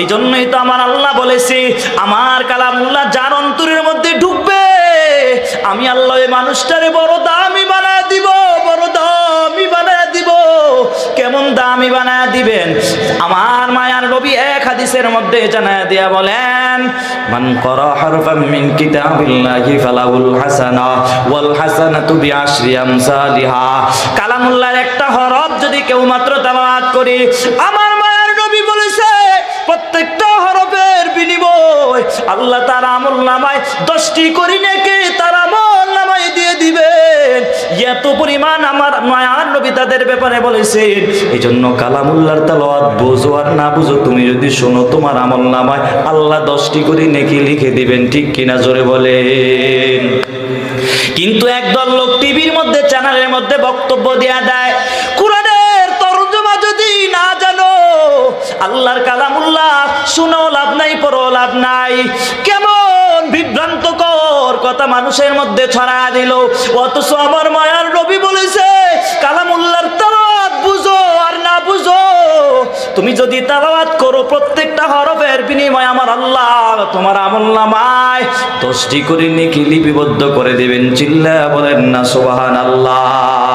এই জন্যই তো আমার আল্লাহ বলেছে, আমার কালামুল্লাহ যার অন্তরের মধ্যে ঢুকবে, আমি আল্লাহ ওই মানুষটারে বড় দামি বানায় দিব, বড় দামি বানায় দিব। কেমন দামি বানায় দিবেন? আমার মায়ার নবী এক হাদিসের মধ্যে জানায় দিয়া বলেন, মান করা হারফাম মিন কিতাবিল্লাহি ফালাহুল হাসানা ওয়াল হাসানাতু বিআশরি আমসালিহা। কালামুল্লাহর একটা হরফ যদি কেউ মাত্র তেলাওয়াত করে, আমার মায়ার নবী বলেছে প্রত্যেকটা হরফের আল্লাহ তার আমল নামায় দশটি করি নাকি তার আমল নামায় দিয়ে দিবেন। এত পরিমাণ আমার মায়ার নবী তাদের ব্যাপারে বলেছেন এই জন্য কালামুল্লার তালাওয়াত বোঝো আর না বুঝো, তুমি যদি শোনো তোমার আমল নামায় আল্লাহ দশটি করি নেকি লিখে দিবেন, ঠিক কিনা জোরে বলেন। কিন্তু একদল লোক টিভির মধ্যে, চ্যানেলের মধ্যে বক্তব্য দেয়া দেয় কালামুল্লাহ শুনো, লাভ নাই, পড়ো, লাভ নাই। কেমন বিভ্রান্তকর কথা মানুষের মধ্যে ছড়া দিল। অথচ আমার মায়ার রবি বলেছে, কালামুল্লাহর তালাওয়াত বুঝো আর না বুঝো। তুমি যদি তালাওয়াত করো, প্রত্যেকটা হরফের বিনিময় আমার আল্লাহ তোমার আমল নামায় দশটি করে নেকি লিপিবদ্ধ করে দেবেন। চিল্লা বলেন না সুবাহান আল্লাহ